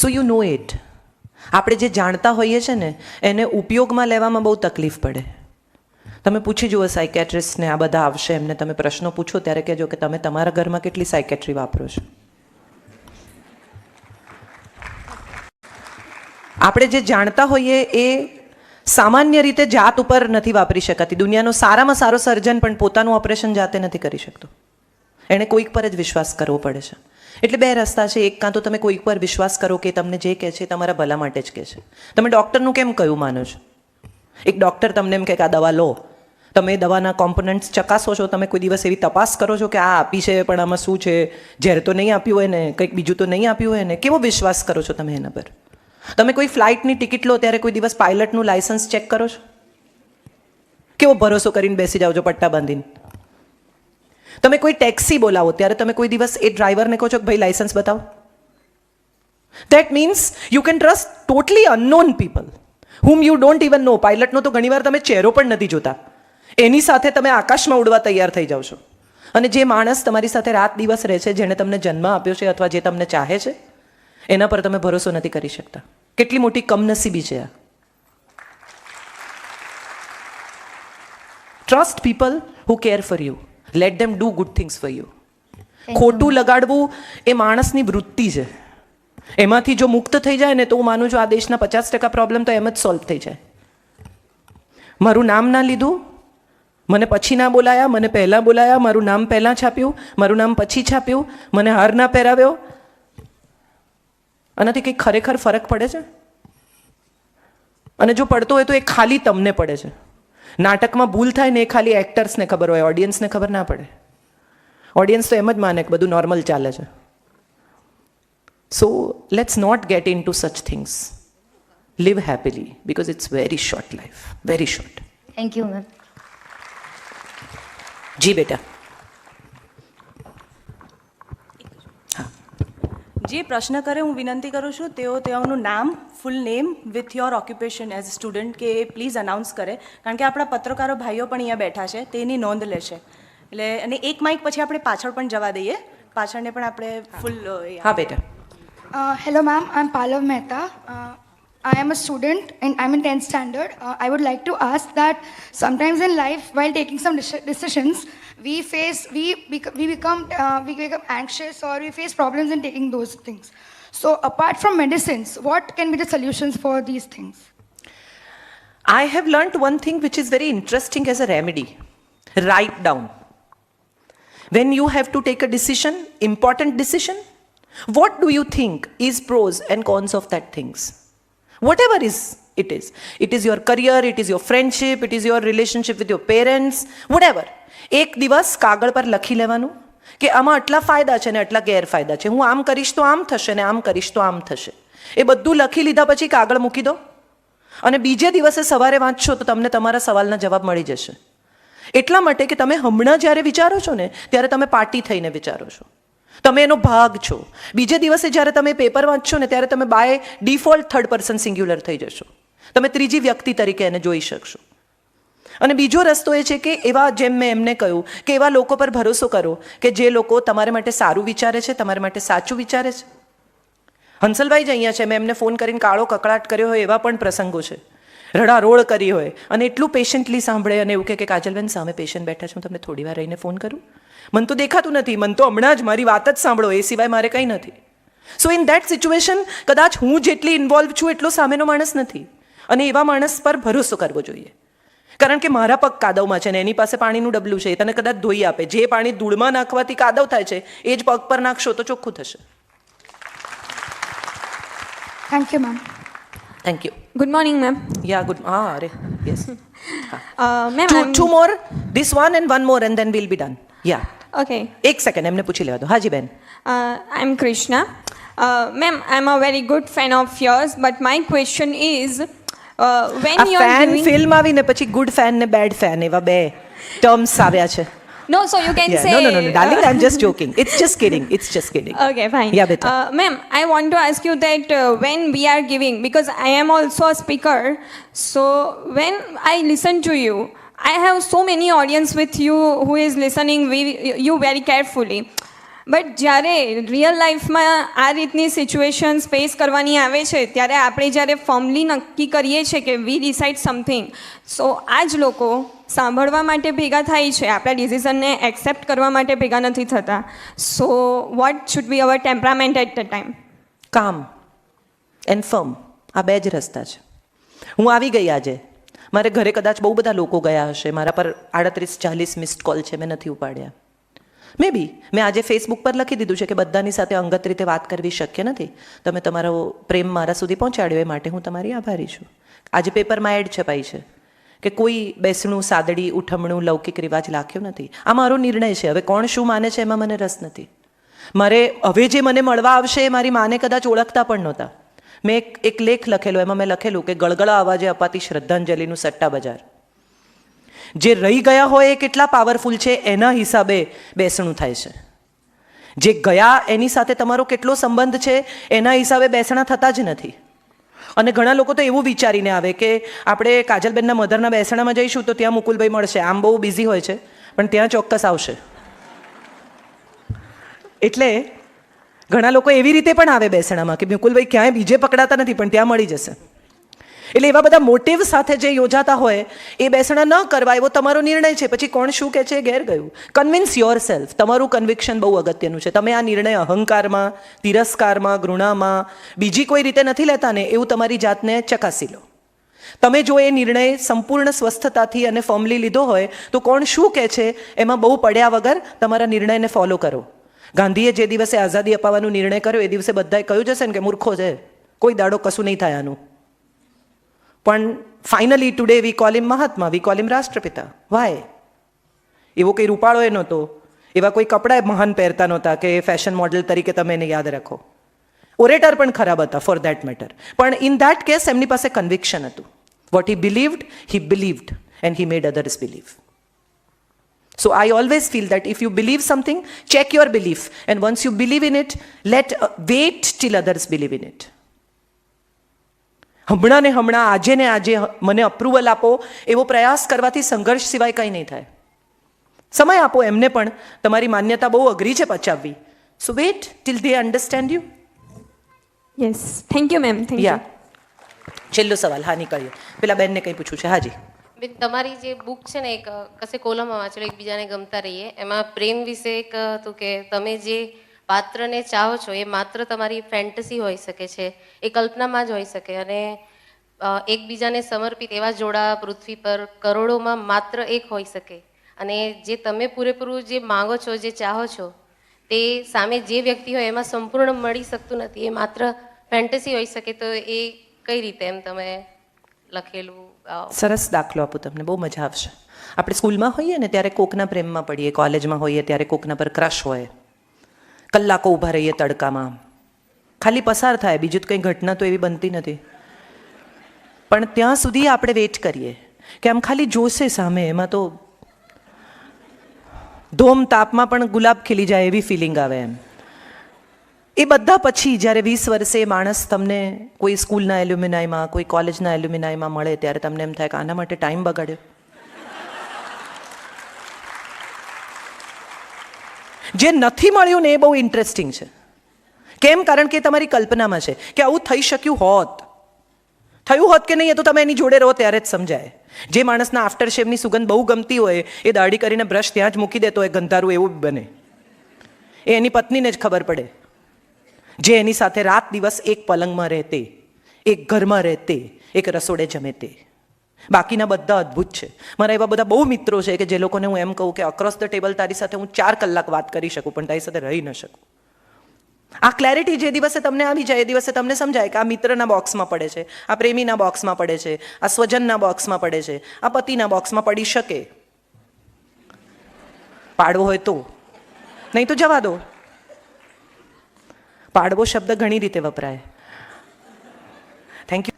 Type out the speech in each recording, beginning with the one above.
So you know it આપણે જે જાણતા હોઈએ છીએ ને, એને ઉપયોગમાં લેવામાં બહુ તકલીફ પડે. તમે પૂછી જુઓ સાયકેટ્રિસ્ટને આ બધા આવશે એમને તમે પ્રશ્નો પૂછો ત્યારે કહેજો કે તમે તમારા ઘરમાં કેટલી સાયકેટ્રી વાપરો છો. આપણે જે જાણતા હોઈએ એ સામાન્ય રીતે જાત ઉપર નથી વાપરી શકાતી. દુનિયાનો સારામાં સારો સર્જન પણ પોતાનું ઓપરેશન જાતે નથી કરી શકતો. એણે કોઈક પર જ વિશ્વાસ કરવો પડે છે. એટલે બે રસ્તા છે. એક કાં તો તમે કોઈક પર વિશ્વાસ કરો કે તમને જે કહે છે તમારા ભલા માટે જ કહે છે. તમે ડૉક્ટરનું કેમ કયું માનો છો? એક ડૉક્ટર તમને એમ કહે કે આ દવા લો. તમે દવાના કોમ્પોનન્ટ્સ ચકાસો છો. તમે કોઈ દિવસ એવી તપાસ કરો છો કે આ આપી છે, પણ આમાં શું છે? ઝેર તો નહીં આપ્યું હોય ને કંઈક બીજું તો નહીં આપ્યું હોય ને કેવો વિશ્વાસ કરો છો તમે એના પર? તમે કોઈ ફ્લાઇટની ટિકિટ લો ત્યારે કોઈ દિવસ પાયલટનું લાયસન્સ ચેક કરો છો? કેવો ભરોસો કરીને બેસી જાઓ છો પટ્ટા બાંધીને? તમે કોઈ ટેક્સી બોલાવો, ત્યારે તમે કોઈ દિવસ એ ડ્રાઈવરને કહો છો કે, ભાઈ લાઇસન્સ બતાવો. That means you can trust totally unknown people whom you don't even know પાયલટનો તો ઘણીવાર તમે ચહેરો પણ નથી જોતા. એની સાથે તમે આકાશમાં ઉડવા તૈયાર થઈ જાઓ છો. અને જે માણસ તમારી સાથે રાત દિવસ રહે છે, જેણે તમને જન્મ આપ્યો છે અથવા જે તમને ચાહે છે, એના પર તમે ભરોસો નથી કરી શકતા. કેટલી મોટી કમનસીબી છે આ. Trust people who care for you let them do good things for you ખોટું લગાડવું એ માણસની વૃત્તિ છે. એમાંથી જો મુક્ત થઈ જાય ને તો હું માનું છું આ દેશના પચાસ ટકા પ્રોબ્લેમ તો એમ જ સોલ્વ થઈ જાય. મારું નામ ના લીધું. મને પછી ના બોલાયા મને પહેલાં બોલાયા મારું નામ પહેલાં છાપ્યું મારું નામ પછી છાપ્યું મને હાર ના પહેરાવ્યો. આનાથી કંઈક ખરેખર ફરક પડે છે? અને જો પડતો હોય તો એ ખાલી તમને પડે છે. નાટકમાં ભૂલ થાય ને એ ખાલી એક્ટર્સને ખબર હોય ઓડિયન્સને ખબર ના પડે. ઓડિયન્સ તો એમ જ માને કે બધું નોર્મલ ચાલે છે. So let's not get into such things live happily because it's very short life. Very short. Thank you ma'am ji બેટા જે પ્રશ્ન કરે હું વિનંતી કરું છું તેઓ તેઓનું નામ full name with your occupation as student કે એ પ્લીઝ અનાઉન્સ કરે. કારણ કે આપણા પત્રકારો ભાઈઓ પણ અહીંયા બેઠા છે તેની નોંધ લેશે. એટલે અને એક માઇક પછી આપણે પાછળ પણ જવા દઈએ. પાછળને પણ આપણે ફૂલ હા બેટા. Hello ma'am I am Palav Mehta. I am a student and I'm in 10th standard. Uh, I would like to ask that sometimes in life, while taking some deci- decisions, we face we bec- we become uh, we become anxious or we face problems in taking those things. So, apart from medicines, what can be the solutions for these things? I have learnt one thing which is very interesting as a remedy. Write down. When you have to take a decision, important decision, what do you think is pros and cons of that things? Whatever is it is. It is your career, it is your friendship, it is your relationship with your parents, whatever. એક દિવસ કાગળ પર લખી લેવાનું કે આમાં આટલા ફાયદા છે ને આટલા ગેરફાયદા છે હું આમ કરીશ તો આમ થશે ને આમ કરીશ તો આમ થશે એ બધું લખી લીધા પછી કાગળ મૂકી દો અને બીજે દિવસે સવારે વાંચશો તો તમને તમારા સવાલના જવાબ મળી જશે એટલા માટે કે તમે હમણાં જ્યારે વિચારો છો ને ત્યારે તમે પાર્ટી થઈને વિચારો છો તમે એનો ભાગ છો. બીજે દિવસે જ્યારે તમે પેપર વાંચશો ને ત્યારે તમે by default third person singular થઈ જશો. તમે ત્રીજી વ્યક્તિ તરીકે એને જોઈ શકશો. અને બીજો રસ્તો એ છે કે એવા જેમ મેં એમને કહ્યું કે એવા લોકો પર ભરોસો કરો કે જે લોકો તમારા માટે સારું વિચારે છે, તમારા માટે સાચું વિચારે છે. હંસલભાઈ જ અહીંયા છે, મેં એમને ફોન કરીને કાળો કકળાટ કર્યો હોય એવા પણ પ્રસંગો છે. રડારોળ કરી હોય અને એટલું પેશન્ટલી સાંભળે અને એવું કે કાજલબેન, સામે પેશન્ટ બેઠા છે, હું તમને થોડી વાર રહીને ફોન કરું. મન તો દેખાતું નથી મન તો હમણાં જ મારી વાત જ સાંભળો એ સિવાય મારે કંઈ નથી. સો ઇન દેટ સિચ્યુએશન કદાચ હું જેટલી ઇન્વોલ્વ છું એટલો સામેનો માણસ નથી. અને એવા માણસ પર ભરોસો કરવો જોઈએ. કારણ કે મારા પગ કાદવમાં છે ને એની પાસે પાણીનું ડબલું છે એ તને કદાચ ધોઈ આપે. જે પાણી ધૂળમાં નાખવાથી કાદવ થાય છે એ જ પગ પર નાખશો તો ચોખ્ખું થશે. Thank you ma'am thank you good morning ma'am yeah good હા અરે yes ma'am two more this one and one more and then will be done yeah Okay. એક સેકન્ડ એમને પૂછી લેવા દો હાજી બેન Uh, I'm Krishna. Uh, ma'am, I'm a very good fan of yours, but my question is, uh, when આ you are fan. Film આવીને પછી ગુડ ફેન ને બેડ ફેન એવા બે ટર્મ્સ આવ્યા છે No, so you can Yeah, say... no no no no darling uh, i'm just joking it's just kidding it's just kidding Okay, fine. Yeah, beta. Uh, ma'am, I want to ask you that uh, when we are giving, because I am also a speaker, so when I listen to you, I have so many audience with you who is listening. You very carefully. But જ્યારે real લાઈફમાં આ રીતની situations face કરવાની આવે છે, ત્યારે આપણે જ્યારે ફોર્મલી નક્કી કરીએ છીએ કે વી ડિસાઇડ સમથિંગ સો આ જ લોકો સાંભળવા માટે ભેગા થાય છે. આપણા ડિસિઝનને એક્સેપ્ટ કરવા માટે ભેગા નથી થતા. So what should be our temperament at the time calm and firm આ બે જ રસ્તા છે. હું આવી ગઈ આજે. મારે ઘરે કદાચ બહુ બધા લોકો ગયા હશે. મારા પર આડત્રીસ, ચાલીસ મિસ્ડ કોલ છે. મેં નથી ઉપાડ્યા. મે બી મેં આજે ફેસબુક પર લખી દીધું છે કે બધાની સાથે અંગત રીતે વાત કરવી શક્ય નથી. તમે તમારો પ્રેમ મારા સુધી પહોંચાડ્યો, એ માટે હું તમારી આભારી છું. આજે પેપરમાં એડ છપાઈ છે કે કોઈ બેસણું, સાદડી, ઉઠમણું, લૌકિક રિવાજ લાખ્યો નથી. આ મારો નિર્ણય છે. હવે કોણ શું માને છે એમાં મને રસ નથી. મારે હવે જે મને મળવા આવશે, એ મારી માને કદાચ ઓળખતા પણ નહોતા. મેં એક એક લેખ લખેલો, એમાં મેં લખેલું કે ગળગળા અવાજે અપાતી શ્રદ્ધાંજલિનું સટ્ટા બજાર જે રહી ગયા હોય એ કેટલા પાવરફુલ છે, એના હિસાબે બેસણું થાય છે. જે ગયા એની સાથે તમારો કેટલો સંબંધ છે, એના હિસાબે બેસણા થતા જ નથી. અને ઘણા લોકો તો એવું વિચારીને આવે કે આપણે કાજલબેનના મધરના બેસણામાં જઈશું તો ત્યાં મુકુલભાઈ મળશે. આમ બહુ બિઝી હોય છે, પણ ત્યાં ચોક્કસ આવશે. એટલે ઘણા લોકો એવી રીતે પણ આવે બેસણામાં કે બિલકુલભાઈ ક્યાંય બીજે પકડાતા નથી, પણ ત્યાં મળી જશે. એટલે એવા બધા મોટિવ સાથે જે યોજાતા હોય, એ બેસણા ન કરવા એવો તમારો નિર્ણય છે. પછી કોણ શું કહે છે? એ ઘેર ગયું. કન્વિન્સ યોર સેલ્ફ તમારું કન્વિક્શન બહુ અગત્યનું છે. તમે આ નિર્ણય અહંકારમાં, તિરસ્કારમાં, ઘૃણામાં, બીજી કોઈ રીતે નથી લેતા ને એવું તમારી જાતને ચકાસી લો. તમે જો એ નિર્ણય સંપૂર્ણ સ્વસ્થતાથી અને ફોર્મલી લીધો હોય, તો કોણ શું કહે છે? એમાં બહુ પડ્યા વગર તમારા નિર્ણયને ફોલો કરો. ગાંધીએ જે દિવસે આઝાદી અપાવવાનો નિર્ણય કર્યો, એ દિવસે બધાએ કહ્યું જશે ને કે મૂર્ખો છે, કોઈ દાડો કશું નહીં થાય આનું. પણ finally today we call him Mahatma we call him Rashtrapita. Why એવો કંઈ રૂપાળો એ નહોતો. એવા કોઈ કપડાં મહાન પહેરતા નહોતા કે ફેશન મોડેલ તરીકે તમે એને યાદ રાખો. ઓરેટર પણ ખરાબ હતા ફોર દેટ મેટર પણ ઇન દેટ કેસ એમની પાસે કન્વિક્શન હતું. What he believed he believed and he made others believe So I always feel that if you believe something, check your belief. And once you believe in it, let uh, wait till others believe in it. હમણાં ને હમણાં આજે ને આજે મને approval આપો એવો પ્રયાસ કરવાથી સંઘર્ષ સિવાય કંઈ નહીં થાય. સમય આપો એમને પણ. તમારી માન્યતા બહુ અઘરી છે પચાવવી. So wait till they understand you yes thank you ma'am thank you yeah છેલ્લો સવાલ. હા નીકળ્યો. પેલા બેનને કંઈ પૂછવું છે? હાજી બેન તમારી જે બુક છે ને એક કશે કોલમમાં વાંચેલો, એકબીજાને ગમતા રહીએ, એમાં પ્રેમ વિશે એક હતું કે તમે જે પાત્રને ચાહો છો, એ માત્ર તમારી ફેન્ટસી હોઈ શકે છે, એ કલ્પનામાં જ હોઈ શકે અને એકબીજાને સમર્પિત એવા જોડા પૃથ્વી પર કરોડોમાં માત્ર એક હોઈ શકે. અને જે તમે પૂરેપૂરું જે માંગો છો, જે ચાહો છો, તે સામે જે વ્યક્તિ હોય એમાં સંપૂર્ણ મળી શકતું નથી, એ માત્ર ફેન્ટસી હોઈ શકે, તો એ કઈ રીતે એમ તમે લખેલું? સરસ દાખલો આપું તમને, બહુ મજા આવશે. આપણે સ્કૂલમાં હોઈએ ને ત્યારે કોકના પ્રેમમાં પડીએ, કોલેજમાં હોઈએ ત્યારે કોકના પર ક્રશ હોય. કલાકો ઊભા રહીએ તડકામાં. ખાલી પસાર થાય, બીજું તો કંઈ ઘટના તો એવી બનતી નથી. પણ ત્યાં સુધી આપણે વેટ કરીએ, કે આમ ખાલી જોશે સામે, એમાં તો ધોમ તાપમાં પણ ગુલાબ ખીલી જાય એવી ફિલિંગ આવે એમ. એ બધા પછી જ્યારે વીસ વર્ષે માણસ તમને કોઈ સ્કૂલના એલ્યુમિનાયમાં કોઈ કોલેજના એલ્યુમિનાયમાં મળે ત્યારે તમને એમ થાય કે આના માટે ટાઈમ બગાડ્યો. જે નથી મળ્યું ને એ બહુ ઇન્ટરેસ્ટિંગ છે. કેમ? કારણ કે તમારી કલ્પનામાં છે કે આવું થઈ શક્યું હોત. થયું હોત કે નહીં એ તો તમે એની જોડે રહો ત્યારે જ સમજાય. જે માણસના આફ્ટર શેવની સુગંધ બહુ ગમતી હોય, એ દાઢી કરીને બ્રશ ત્યાં જ મૂકી દેતો હોય, ગંધારું એવું બને. એ એની પત્નીને જ ખબર પડે. જે એની સાથે રાત દિવસ એક પલંગમાં રહેતે, એક ઘરમાં રહેતે, એક રસોડે જમે તે બાકીના બધા અદ્ભુત છે. મારા એવા બધા બહુ મિત્રો છે કે જે લોકોને હું એમ કહું કે અક્રોસ ધ ટેબલ તારી સાથે હું ચાર કલાક વાત કરી શકું, પણ તારી સાથે રહી ન શકું. આ ક્લેરિટી જે દિવસે તમને આવી જાય, એ દિવસે તમને સમજાય કે આ મિત્રના બોક્સમાં પડે છે, આ પ્રેમીના બોક્સમાં પડે છે, આ સ્વજનના બોક્સમાં પડે છે, આ પતિના બોક્સમાં પડી શકે. પાડવો હોય તો. નહીં તો જવા દો. પાડવો શબ્દ ઘણી રીતે વપરાય thank you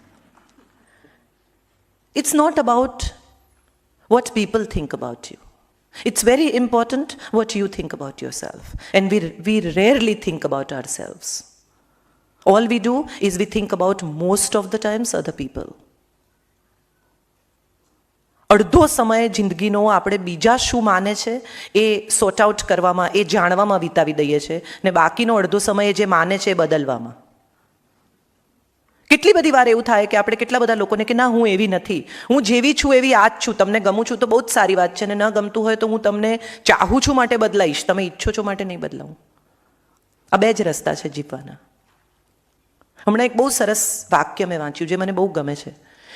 it's not about what people think about you. It's very important what you think about yourself. And we, we rarely think about ourselves. All we do is we think about most of the times other people. અડધો સમય જિંદગીનો આપણે બીજા શું માને છે એ sort out કરવામાં, એ જાણવામાં વિતાવી દઈએ છીએ ને બાકીનો અડધો સમય જે માને છે એ બદલવામાં. કેટલી બધી વાર એવું થાય કે આપણે કેટલા બધા લોકોને કે ના, હું એવી નથી. હું જેવી છું એવી આ છું, તમને ગમું છું તો બહુ જ સારી વાત છે ને ન ગમતું હોય તો હું તમને ચાહું છું માટે બદલાઈશ. તમે ઈચ્છો છો માટે નહીં બદલાવું. આ બે જ રસ્તા છે જીવવાના. હમણાં એક બહુ સરસ વાક્ય મેં વાંચ્યું જે મને બહુ ગમે છે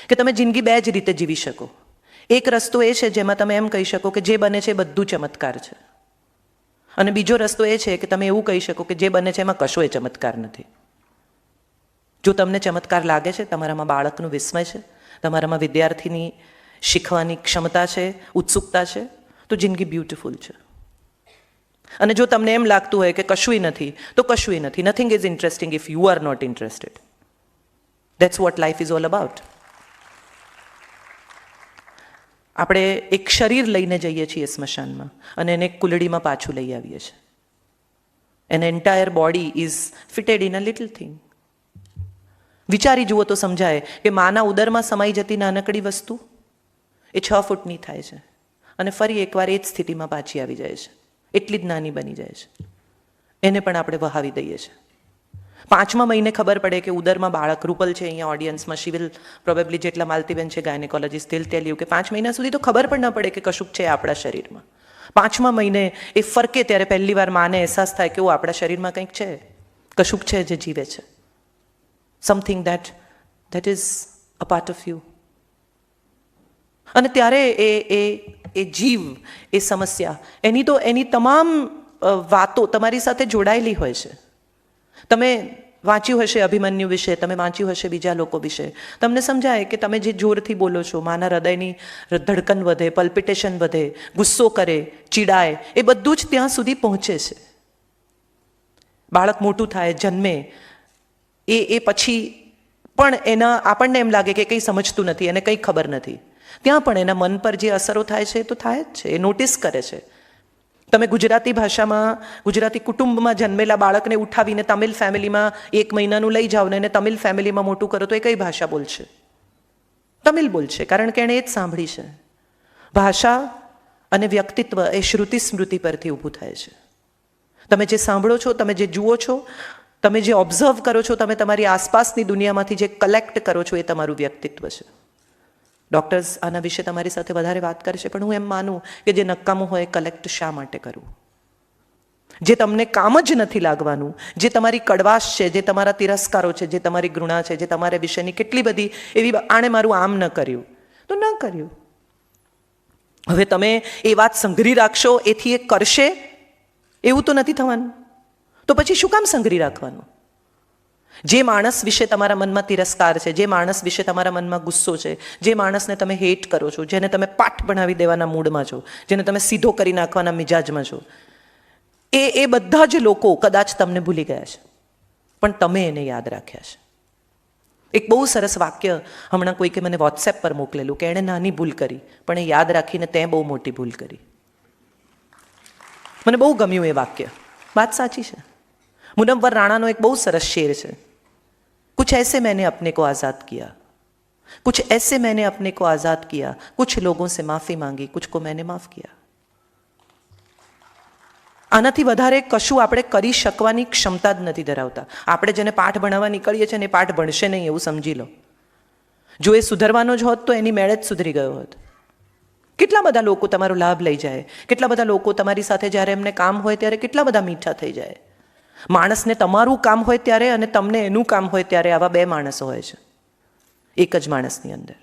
કે તમે જિંદગી બે જ રીતે જીવી શકો. એક રસ્તો એ છે જેમાં તમે એમ કહી શકો કે જે બને છે બધું ચમત્કાર છે. અને બીજો રસ્તો એ છે કે તમે એવું કહી શકો કે જે બને છે એમાં કશો એ ચમત્કાર નથી. જો તમને ચમત્કાર લાગે છે, તમારામાં બાળકનું વિસ્મય છે, તમારામાં વિદ્યાર્થીની શીખવાની ક્ષમતા છે, ઉત્સુકતા છે, તો જિંદગી બ્યુટિફુલ છે. અને જો તમને એમ લાગતું હોય કે કશુંય નથી, તો કશુંય નથી. Nothing is interesting if you are not interested that's what life is all about આપણે એક શરીર લઈને જઈએ છીએ સ્મશાનમાં અને એને કુલડીમાં પાછું લઈ આવીએ છીએ. An entire body is fitted in a little thing વિચારી જુઓ તો સમજાય કે માના ઉદરમાં સમાઈ જતી નાનકડી વસ્તુ એ છ ફૂટની થાય છે અને ફરી એકવાર એ જ સ્થિતિમાં પાછી આવી જાય છે. એટલી જ નાની બની જાય છે. એને પણ આપણે વહાવી દઈએ છીએ. પાંચમા મહિને ખબર પડે કે ઉદરમાં બાળક રૂપલ છે અહીંયા ઓડિયન્સમાં શી વિલ પ્રોબેબલી જેટલા માલતીબેન છે ગાયનેકોલોજીસ્ટ તેલ તેલ્યું કે પાંચ મહિના સુધી તો ખબર પણ ન પડે કે કશુંક છે આપણા શરીરમાં. પાંચમા મહિને એ ફરકે ત્યારે પહેલી વાર માને અહેસાસ થાય કે ઓ આપણા શરીરમાં કંઈક છે. કશુંક છે જે જીવે છે. Something that that is a part of you અને ત્યારે એ એ એ જીવ, એ સમસ્યા, એની તો, એની તમામ વાતો તમારી સાથે જોડાયેલી હોય છે. તમે વાંચ્યું હશે અભિમન્યુ વિશે, તમે વાંચ્યું હશે બીજા લોકો વિશે. તમને સમજાય કે તમે જે જોરથી બોલો છો, માના હૃદયની ધડકન વધે પલ્પિટેશન વધે, ગુસ્સો કરે, ચીડાય, એ બધું જ ત્યાં સુધી પહોંચે છે. બાળક મોટું થાય, જન્મે, એ એ પછી પણ એના, આપણને એમ લાગે કે કંઈ સમજતું નથી, એને કંઈ ખબર નથી. ત્યાં પણ એના મન પર જે અસરો થાય છે તો થાય જ છે, એ નોટિસ કરે છે. તમે ગુજરાતી ભાષામાં, ગુજરાતી કુટુંબમાં જન્મેલા બાળકને ઉઠાવીને તમિલ ફેમિલીમાં એક મહિનાનું લઈ જાઓ ને એને તમિલ ફેમિલીમાં મોટું કરો તો એ કઈ ભાષા બોલશે? તમિલ બોલશે, કારણ કે એણે એ જ સાંભળી છે. ભાષા અને વ્યક્તિત્વ એ શ્રુતિ સ્મૃતિ પરથી ઊભું થાય છે. તમે જે સાંભળો છો, તમે જે જુઓ છો, તમે જે ઓબ્ઝર્વ કરો છો, તમે તમારી આસપાસની દુનિયામાંથી જે કલેક્ટ કરો છો, એ તમારું વ્યક્તિત્વ છે. ડૉક્ટર્સ આના વિશે તમારી સાથે વધારે વાત કરશે, પણ હું એમ માનું કે જે નકામું હોય કલેક્ટ શા માટે કરવું? જે તમને કામ જ નથી લાગવાનું, જે તમારી કડવાશ છે, જે તમારા તિરસ્કારો છે, જે તમારી ઘૃણા છે, જે તમારા વિશેની કેટલી બધી એવી આણે મારું આમ ન કર્યું, તો ન કર્યું. હવે તમે એ વાત સંઘરી રાખશો, એથી એ કરશે? એવું તો નથી થવાનું. તો પછી શું કામ સંઘરી રાખવાનું? જે માણસ વિશે તમારા મનમાં તિરસ્કાર છે, જે માણસ વિશે તમારા મનમાં ગુસ્સો છે, જે માણસને તમે હેટ કરો છો, જેને તમે પાઠ બનાવી દેવાના મૂડમાં છો, જેને તમે સીધો કરી નાખવાના મિજાજમાં છો, એ એ બધા જ લોકો કદાચ તમને ભૂલી ગયા છે. પણ તમે એને યાદ રાખ્યા છે. એક બહુ સરસ વાક્ય હમણાં કોઈકે મને વોટ્સએપ પર મોકલેલું કે એણે નાની ભૂલ કરી, પણ એ યાદ રાખીને તે બહુ મોટી ભૂલ કરી. મને બહુ ગમ્યું એ વાક્ય. વાત સાચી છે. મુનવ્વર રાણાનો એક બહુ સરસ શેર છે. कुछ ऐसे मैंने अपने को आज़ाद किया कुछ ऐसे मैंने अपने को आज़ाद किया कुछ लोगों से माफ़ी मांगी कुछ को मैंने माफ़ किया આનાથી વધારે કશું આપણે કરી શકવાની ક્ષમતા જ નથી ધરાવતા આપણે જેને પાઠ ભણાવવા નીકળીએ છીએ ને એ પાઠ ભણશે નહીં એવું સમજી લો જો એ સુધરવાનો જ હોત તો એની મેળે જ સુધરી ગયો હોત કેટલા બધા લોકો તમારો લાભ લઈ જાય કેટલા બધા લોકો તમારી સાથે જ્યારે એમને કામ હોય ત્યારે કેટલા બધા મીઠા થઈ જાય માણસને તમારું કામ હોય ત્યારે અને તમને એનું કામ હોય ત્યારે આવા બે માણસો હોય છે. એક જ માણસની અંદર.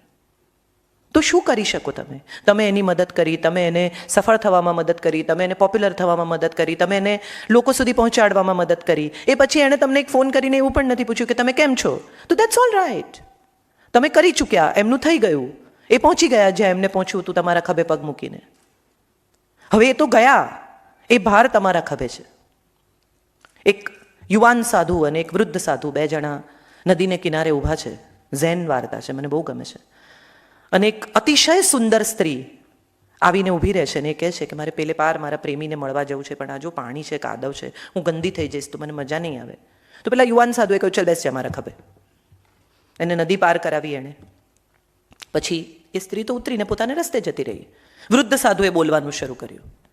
તો શું કરી શકો તમે? તમે એની મદદ કરી, તમે એને સફળ થવામાં મદદ કરી, તમે એને પોપ્યુલર થવામાં મદદ કરી, તમે એને લોકો સુધી પહોંચાડવામાં મદદ કરી. એ પછી એણે તમને એક ફોન કરીને એવું પણ નથી પૂછ્યું કે તમે કેમ છો? તો દેટ્સ ઓલ રાઈટ તમે કરી ચૂક્યા, એમનું થઈ ગયું. એ પહોંચી ગયા જ્યાં એમને પહોંચ્યું હતું તમારા ખભે પગ મૂકીને. હવે એ તો ગયા. એ ભાર તમારા ખભે છે. એક યુવાન સાધુ અને એક વૃદ્ધ સાધુ, બે જણા નદીને કિનારે ઊભા છે. ઝેન વાર્તા છે, મને બહુ ગમે છે. અને એક અતિશય સુંદર સ્ત્રી આવીને ઊભી રહે છે અને એ કહે છે કે, મારે પેલે પાર મારા પ્રેમીને મળવા જવું છે, પણ આ જો પાણી છે, કાદવ છે, હું ગંદી થઈ જઈશ, તો મને મજા નહીં આવે. તો પેલા યુવાન સાધુએ કહ્યું, ચલ બેસજે મારા ખભે. એને નદી પાર કરાવી એણે. પછી એ સ્ત્રી તો ઉતરીને પોતાને રસ્તે જતી રહી. વૃદ્ધ સાધુએ બોલવાનું શરૂ કર્યું.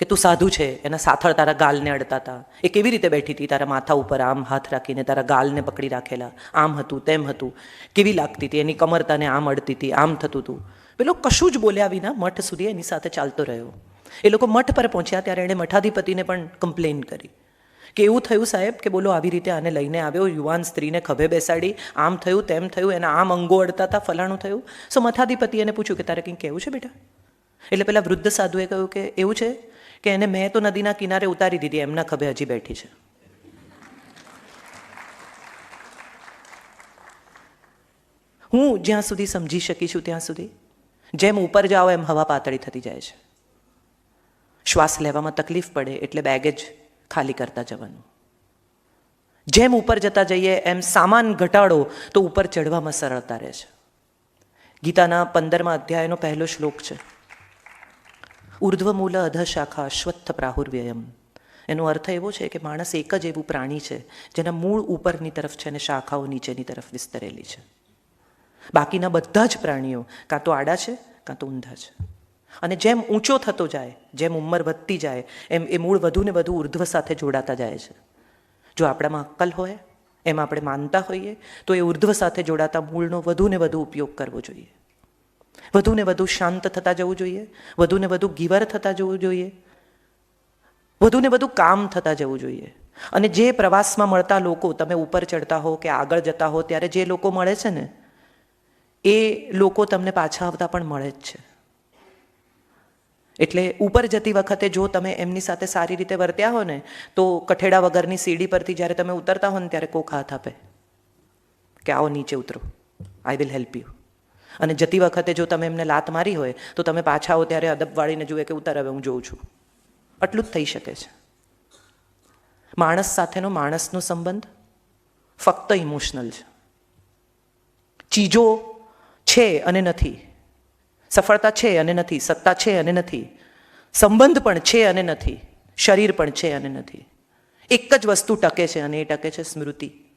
કે તું સાધુ છે, એના સાથળ તારા ગાલને અડતા હતા એ કેવી રીતે બેઠી હતી? તારા માથા ઉપર આમ હાથ રાખીને તારા ગાલને પકડી રાખેલા. આમ હતું, તેમ હતું. કેવી લાગતી હતી? એની કમર તને આમ અડતી હતી, આમ થતું હતું. પેલો કશું જ બોલ્યા વિના મઠ સુધી એની સાથે ચાલતો રહ્યો. એ લોકો મઠ પર પહોંચ્યા ત્યારે એણે મઠાધિપતિને પણ કમ્પ્લેન કરી. કે એવું થયું સાહેબ કે બોલો આવી રીતે આને લઈને આવ્યો, યુવાન સ્ત્રીને ખભે બેસાડી, આમ થયું, તેમ થયું, એના આમ અંગો અડતા હતા ફલાણું થયું. સો મથાધિપતિ એને પૂછ્યું કે તારે કંઈ કહેવું છે બેટા? એટલે પેલા વૃદ્ધ સાધુએ કહ્યું કે એવું છે? કે એને મેં તો નદીના કિનારે ઉતારી દીધી, એમના ખભે હજી બેઠી છે. હું જ્યાં સુધી સમજી શકી છું ત્યાં સુધી, જેમ ઉપર જાઓ એમ હવા પાતળી થતી જાય છે. શ્વાસ લેવામાં તકલીફ પડે એટલે બેગેજ ખાલી કરતા જવાનું. જેમ ઉપર જતા જઈએ એમ સામાન ઘટાડો તો ઉપર ચડવામાં સરળતા રહે છે. ગીતાના પંદરમા અધ્યાયનો પહેલો શ્લોક છે. ઉર્ધ્વમૂલ અધ શાખા અશ્વત્થ પ્રાહુર્વ્યયમ. એનો અર્થ એવો છે કે માણસ એક જ એવું પ્રાણી છે, જેના મૂળ ઉપરની તરફ છે અને શાખાઓ નીચેની તરફ વિસ્તરેલી છે. બાકીના બધા જ પ્રાણીઓ કાં તો આડા છે, કાં તો ઊંધા છે. અને જેમ ઊંચો થતો જાય, જેમ ઉંમર વધતી જાય, એમ એ મૂળ વધુ ને વધુ ઉર્ધ્વ સાથે જોડાતા જાય છે. જો આપણામાં અક્કલ હોય, એમ આપણે માનતા હોઈએ, તો એ ઉર્ધ્વ સાથે જોડાતા મૂળનો વધુ ને વધુ ઉપયોગ કરવો જોઈએ. વધુને વધુ શાંત થતા જવું જોઈએ, વધુને વધુ ગીવર થતા જવું જોઈએ, વધુને વધુ કામ થતા જવું જોઈએ. અને જે પ્રવાસમાં મળતા લોકો, તમે ઉપર ચડતા હો કે આગળ જતા હો, ત્યારે જે લોકો મળે છે ને, એ લોકો તમને પાછા આવતા પણ મળે જ છે. એટલે ઉપર જતી વખતે જો તમે એમની સાથે સારી રીતે વર્ત્યા હો ને, તો કઠેડા વગરની સીડી પરથી જ્યારે તમે ઉતરતા હો ને, ત્યારે કોક હાથ આપે કે આવો નીચે ઉતરો. આઈ વિલ હેલ્પ યુ અને જતી વખતે જો તમે એમને લાત મારી હોય, તો તમે પાછા આવો ત્યારે અદબ વાળીને જુએ કે ઉતાર હવે હું જોઉં છું. આટલું જ થઈ શકે છે. માણસ સાથેનો માણસનો સંબંધ ફક્ત ઇમોશનલ છે. ચીજો છે અને નથી. સફળતા છે અને નથી, સત્તા છે અને નથી. સંબંધ પણ છે અને નથી. શરીર પણ છે અને નથી. એક જ વસ્તુ ટકે છે અને એ ટકે છે સ્મૃતિ.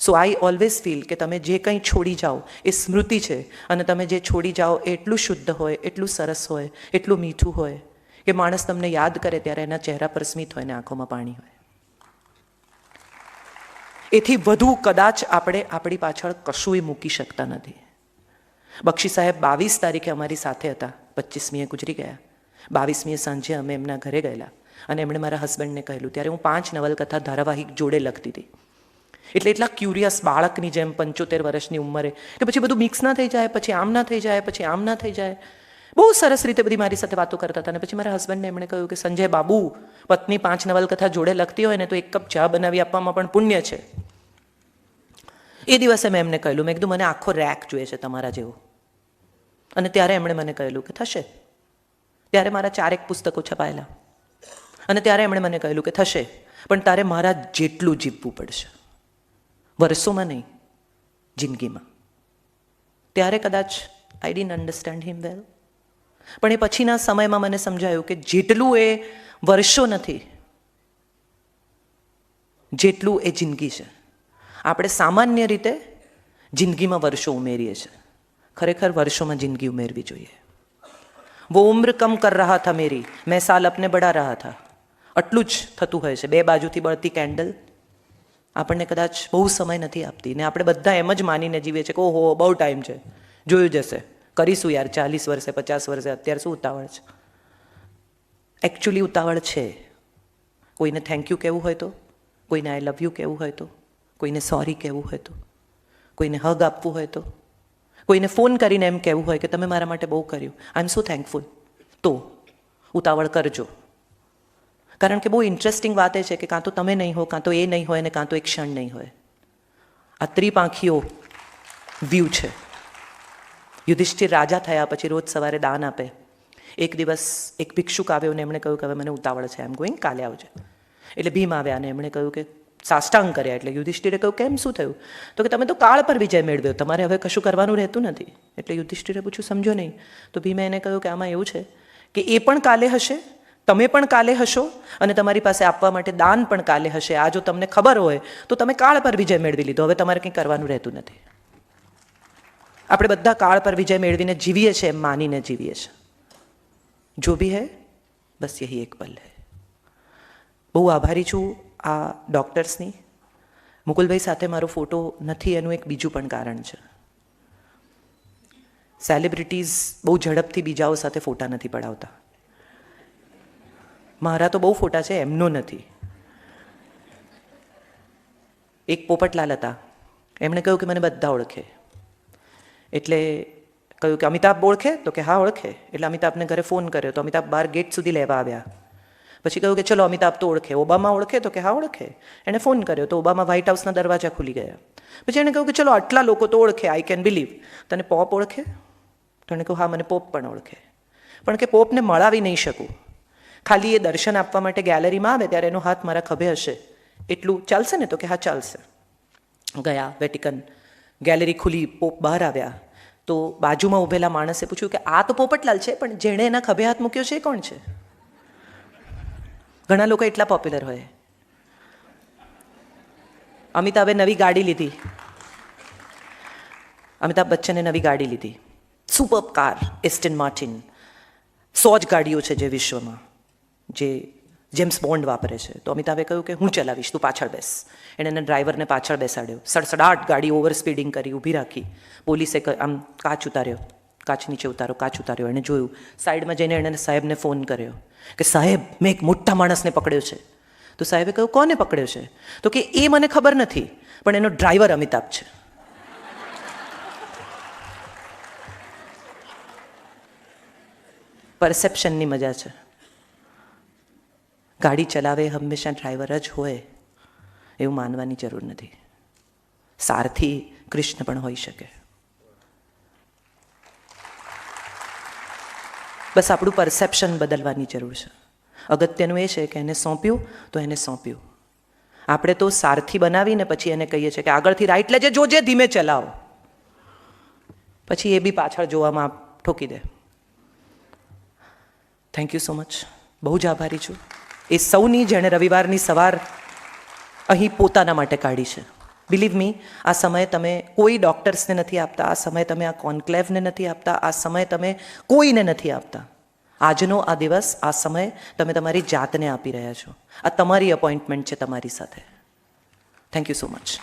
સો આઈ ઓલવેઝ ફીલ કે તમે જે કંઈ છોડી જાઓ, એ સ્મૃતિ છે. અને તમે જે છોડી જાઓ એટલું શુદ્ધ હોય, એટલું સરસ હોય, એટલું મીઠું હોય, કે માણસ તમને યાદ કરે ત્યારે એના ચહેરા પર સ્મિત હોય ને આંખોમાં પાણી હોય. એથી વધુ કદાચ આપણે આપણી પાછળ કશુંય મૂકી શકતા નથી. બક્ષી સાહેબ બાવીસ તારીખે અમારી સાથે હતા. પચીસમીએ ગુજરી ગયા. બાવીસમીએ સાંજે અમે એમના ઘરે ગયેલા. અને એમણે મારા હસબન્ડને કહેલું. ત્યારે હું પાંચ નવલકથા ધારાવાહિક જોડે લખતી હતી. એટલે એટલા ક્યુરિયસ બાળકની જેમ પંચોતેર વર્ષની ઉંમરે કે પછી બધું મિક્સ ના થઈ જાય, પછી આમ ના થઈ જાય, પછી આમ ના થઈ જાય. બહુ સરસ રીતે બધી મારી સાથે વાતો કરતા હતા અને પછી મારા હસબન્ડને એમણે કહ્યું કે સંજય બાબુ, પત્ની પાંચ નવલકથા જોડે લખતી હોય ને તો એક કપ ચા બનાવી આપવામાં પણ પુણ્ય છે. એ દિવસે મેં એમને કહેલું, મેં કીધું, મને આખો રેક જોઈએ છે તમારા જેવો. અને ત્યારે એમણે મને કહેલું કે થશે. ત્યારે મારા ચારેક પુસ્તકો છપાયેલા. અને ત્યારે એમણે મને કહેલું કે થશે, પણ તારે મારા જેટલું જીવવું પડશે. વર્ષોમાં નહીં, જિંદગીમાં. ત્યારે કદાચ આઈ ડીન અન્ડરસ્ટેન્ડ હિમ વેલ પણ એ પછીના સમયમાં મને સમજાયું કે જેટલું એ વર્ષો નથી, જેટલું એ જિંદગી છે. આપણે સામાન્ય રીતે જિંદગીમાં વર્ષો ઉમેરીએ છીએ. ખરેખર વર્ષોમાં જિંદગી ઉમેરવી જોઈએ. વો ઉમ્ર કમ કર રહા થા મેરી, મેં સાલ અપને બડા રહા થા. આટલું જ થતું હોય છે. બે બાજુથી બળતી કેન્ડલ આપણને કદાચ બહુ સમય નથી આપતી ને આપણે બધા એમ જ માનીને જીવીએ છીએ કે ઓહો, બહુ ટાઈમ છે. જોયું જશે. કરીશું યાર ચાલીસ વર્ષે, પચાસ વર્ષે, અત્યારે શું ઉતાવળ છે? એકચ્યુઅલી ઉતાવળ છે. કોઈને થેન્ક યુ કહેવું હોય તો, કોઈને આઈ લવ યુ કહેવું હોય તો, કોઈને સોરી કહેવું હોય તો, કોઈને હગ આપવું હોય તો, કોઈને ફોન કરીને એમ કહેવું હોય કે તમે મારા માટે બહુ કર્યું. આઈ એમ સો થેન્કફુલ તો, ઉતાવળ કરજો. કારણ કે બહુ ઇન્ટરેસ્ટિંગ વાત એ છે કે કાં તો તમે નહીં હો, કાં તો એ નહીં હોય અને કાં તો એક ક્ષણ નહીં હોય. આ ત્રિપાંખીઓ વ્યૂ છે. યુધિષ્ઠિર રાજા થયા પછી રોજ સવારે દાન આપે. એક દિવસ એક ભિક્ષુક આવ્યો ને એમણે કહ્યું કે હવે મને ઉતાવળ છે એમ ગોઈંગ કાલે આવજે. એટલે ભીમ આવ્યા અને એમણે કહ્યું કે સાષ્ટાંગ કર્યા. એટલે યુધિષ્ઠિરે કહ્યું, કેમ, શું થયું? તો કે, તમે તો કાળ પર વિજય મેળવ્યો. તમારે હવે કશું કરવાનું રહેતું નથી. એટલે યુધિષ્ઠિરે પૂછ્યું, સમજો નહીં. તો ભીમે એને કહ્યું કે, આમાં એવું છે કે એ પણ કાલે હશે? તમે પણ કાલે હશો અને તમારી પાસે આપવા માટે દાન પણ કાલે હશે. આ જો તમને ખબર હોય, તો તમે કાળ પર વિજય મેળવી લીધો. હવે તમારે કંઈ કરવાનું રહેતું નથી. આપણે બધા કાળ પર વિજય મેળવીને જીવીએ છીએ એમ માનીને જીવીએ છીએ. જો બી હૈ, બસ યહી એક પલ હૈ. બહુ આભારી છું આ ડૉક્ટર્સની. મુકુલભાઈ સાથે મારો ફોટો નથી, એનું એક બીજું પણ કારણ છે. સેલિબ્રિટીઝ બહુ ઝડપથી બીજાઓ સાથે ફોટા નથી પડાવતા. મારા તો બહુ ફોટા છે, એમનો નથી. એક પોપટલાલ હતા. એમણે કહ્યું કે મને બધા ઓળખે. એટલે કહ્યું કે અમિતાભ ઓળખે? તો કે હા, ઓળખે. એટલે અમિતાભને ઘરે ફોન કર્યો. તો અમિતાભ બાર ગેટ સુધી લેવા આવ્યા. પછી કહ્યું કે ચલો, અમિતાભ તો ઓળખે. ઓબામા ઓળખે? તો કે હા, ઓળખે. એણે ફોન કર્યો. તો ઓબામા વ્હાઇટ હાઉસના દરવાજા ખુલી ગયા. પછી એણે કહ્યું કે ચલો, આટલા લોકો તો ઓળખે. આઈ કેન બિલીવ તને પોપ ઓળખે? તો એણે કહ્યું, હા, મને પોપ પણ ઓળખે. પણ કે પોપને મળાવી નહીં શકું. ખાલી એ દર્શન આપવા માટે ગેલેરીમાં આવે ત્યારે એનો હાથ મારા ખભે હશે. એટલું ચાલશે ને તો કે હા, ચાલશે. ગયા વેટિકન ગેલેરી ખુલી, પોપ બહાર આવ્યા. તો બાજુમાં ઊભેલા માણસે પૂછ્યું કે આ તો પોપટલાલ છે, પણ જેણે એના ખભે હાથ મૂક્યો છે એ કોણ છે? ઘણા લોકો એટલા પોપ્યુલર હોય. અમિતાભે નવી ગાડી લીધી. અમિતાભ બચ્ચને નવી ગાડી લીધી. સુપર કાર એસ્ટન માર્ટિન સો જ ગાડીઓ છે જે વિશ્વમાં. જે જેમ્સ બોન્ડ વાપરે છે. તો અમિતાભે કહ્યું કે હું ચલાવીશ, તું પાછળ બેસ. એણે એને ડ્રાઈવરને પાછળ બેસાડ્યો. સડસડાટ ગાડી ઓવર સ્પીડિંગ કરી, ઊભી રાખી. પોલીસે આમ કાચ ઉતાર્યો. કાચ નીચે ઉતારો, કાચ ઉતાર્યો. એણે જોયું, સાઈડમાં જઈને એણે સાહેબને ફોન કર્યો કે, સાહેબ, મેં એક મોટા માણસને પકડ્યો છે. તો સાહેબે કહ્યું, કોને પકડ્યો છે? તો કે, એ મને ખબર નથી, પણ એનો ડ્રાઈવર અમિતાભ છે. પરસેપ્શનની મજા છે. ગાડી ચલાવે, હંમેશા ડ્રાઈવર જ હોય, એવું માનવાની જરૂર નથી. સારથી કૃષ્ણ પણ હોઈ શકે. બસ આપણું પરસેપ્શન બદલવાની જરૂર છે. અગત્યનું એ છે કે એને સોંપ્યું, તો એને સોંપ્યું. આપણે તો સારથી બનાવીને પછી એને કહીએ છીએ કે આગળથી રાઈટ લેજે, જોજે, ધીમે ચલાવો. પછી એ બી પાછળ જોવામાં ઠોકી દે. થેન્ક યુ સો મચ બહુ જ આભારી છું. એ સૌની જેણે રવિવારની સવાર અહીં પોતાના માટે કાઢી છે. બિલીવ મી આ સમયે તમે કોઈ ડૉક્ટર્સને નથી આપતા, આ સમયે તમે આ કોન્ક્લેવને નથી આપતા, આ સમય તમે કોઈને નથી આપતા. આજનો આ દિવસ, આ સમય તમે તમારી જાતને આપી રહ્યા છો. આ તમારી અપોઇન્ટમેન્ટ છે તમારી સાથે. Thank you so much